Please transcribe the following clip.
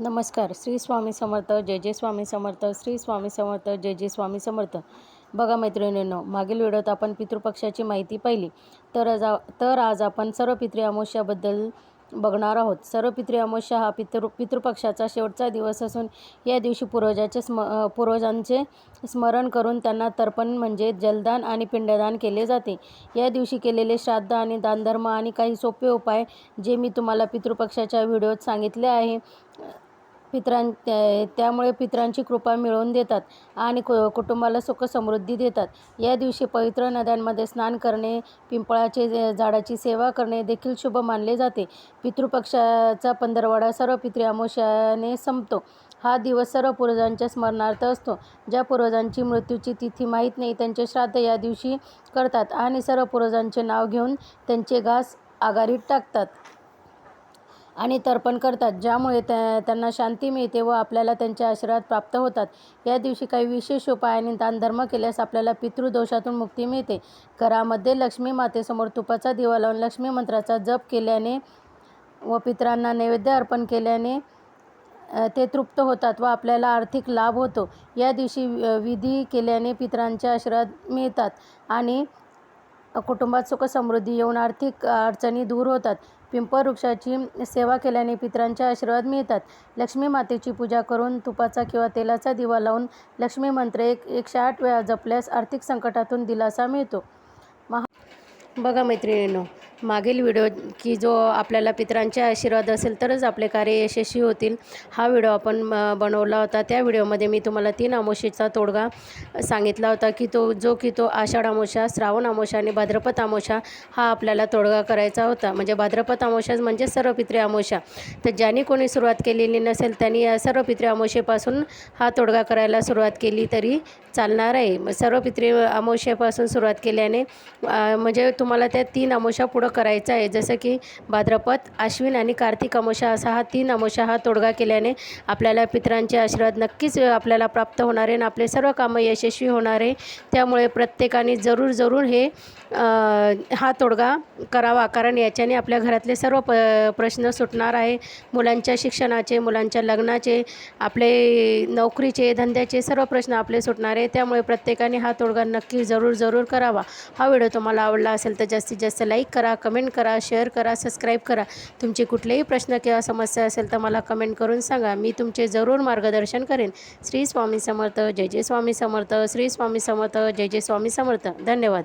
नमस्कार. श्री स्वामी समर्थ जय जय स्वामी समर्थ श्री स्वामी समर्थ जय जय स्वामी समर्थ. बघा मैत्रिणींनो मागील व्हिडिओत आपण पितृपक्षाची माहिती पाहिली. तर आज तर आज आपण सर्व पितृ अमावस्याबद्दल बघणार आहोत. सर्व पितृ अमावस्या हा पितृ पितृपक्षाचा शेवटचा दिवस असून या दिवशी पूर्वजाचे स्म पूर्वजांचे स्मरण करून त्यांना तर्पण म्हणजे जलदान आणि पिंडदान केले जाते. या दिवशी केलेले श्राद्ध आणि दानधर्म आणि काही सोपे उपाय जे मी तुम्हाला पितृपक्षाच्या व्हिडिओत सांगितले आहे पितरां त्यामुळे पितरांची कृपा मिळवून देतात आणि कु कुटुंबाला सुख समृद्धी देतात. या दिवशी पवित्र नद्यांमध्ये स्नान करणे पिंपळाचे झाडाची सेवा करणे देखील शुभ मानले जाते. पितृपक्षाचा पंधरवडा सर्व पितृ अमोशाने संपतो. हा दिवस सर्व पूर्वजांच्या स्मरणार्थ असतो. ज्या पूर्वजांची मृत्यूची तिथी माहीत नाही त्यांचे श्राद्ध या दिवशी करतात आणि सर्व पूर्वजांचे नाव घेऊन त्यांचे घास आघाडीत टाकतात. आणि तर्पण करतात ज्यामुळे त्या त्यांना शांती मिळते व आपल्याला त्यांचे आशीर्वाद प्राप्त होतात. या दिवशी काही विशेष उपाय आणि दानधर्म केल्यास आपल्याला पितृदोषातून मुक्ती मिळते. घरामध्ये लक्ष्मी मातेसमोर तुपाचा दिवा लावून लक्ष्मी मंत्राचा जप केल्याने व पितरांना नैवेद्य अर्पण केल्याने ते तृप्त होतात व आपल्याला आर्थिक लाभ होतो. या दिवशी विधी केल्याने पितरांचे आशीर्वाद मिळतात. आणि कुटुंबात सुख समृद्धी येऊन आर्थिक अडचणी दूर होतात. पिंपळ वृक्षाची सेवा केल्याने पितरांचे आशीर्वाद मिळतात. लक्ष्मी मातेची पूजा करून तुपाचा किंवा तेलाचा दिवा लावून लक्ष्मी मंत्र एक एकशे आठ वेळा जपल्यास आर्थिक संकटातून दिलासा मिळतो. महा बघा मैत्रिणींनो मागील व्हिडिओ की जो आपल्याला पितरांचे आशीर्वाद असेल तरच आपले कार्य यशस्वी होतील हा व्हिडिओ आपण बनवला होता. त्या व्हिडिओमध्ये मी तुम्हाला तीन आमोशीचा तोडगा सांगितला होता की तो जो की तो आषाढ आमोशा श्रावण आमोशा आणि भाद्रपद आमोशा हा आपल्याला तोडगा करायचा होता. म्हणजे भाद्रपद आमोशा म्हणजे सर्व पितृ अमावस्या तर ज्यांनी कोणी सुरुवात केलेली नसेल त्यांनी या सर्व पितृ अमावस्येपासून हा तोडगा करायला सुरुवात केली तरी चालणार आहे. सर्व पितृ अमावस्येपासून सुरुवात केल्याने म्हणजे तुम्हाला त्या तीन आमोशा पुढं करायचा आहे. जसं की भाद्रपद आश्विन आणि कार्तिक अमोशा असा हा तीन अमोशा हा तोडगा केल्याने आपल्याला पितरांचे आशीर्वाद नक्कीच आपल्याला प्राप्त होणार आहे आणि आपले सर्व कामं यशस्वी होणार आहे. त्यामुळे प्रत्येकाने जरूर जरूर हे हा तोडगा करावा. कारण याच्याने आपल्या घरातले सर्व प प्रश्न सुटणार आहे. मुलांच्या शिक्षणाचे मुलांच्या लग्नाचे आपले नोकरीचे धंद्याचे सर्व प्रश्न आपले सुटणार आहे. त्यामुळे प्रत्येकाने हा तोडगा नक्की जरूर जरूर करावा. हा व्हिडिओ तुम्हाला आवडला असेल तर जास्तीत जास्त लाईक करा कमेंट करा शेअर करा सबस्क्राईब करा. तुमचे कुठलेही प्रश्न किंवा समस्या असेल तर मला कमेंट करून सांगा. मी तुमचे जरूर मार्गदर्शन करेन. श्री स्वामी समर्थ जय जय स्वामी समर्थ श्री स्वामी समर्थ जय जय स्वामी समर्थ. धन्यवाद.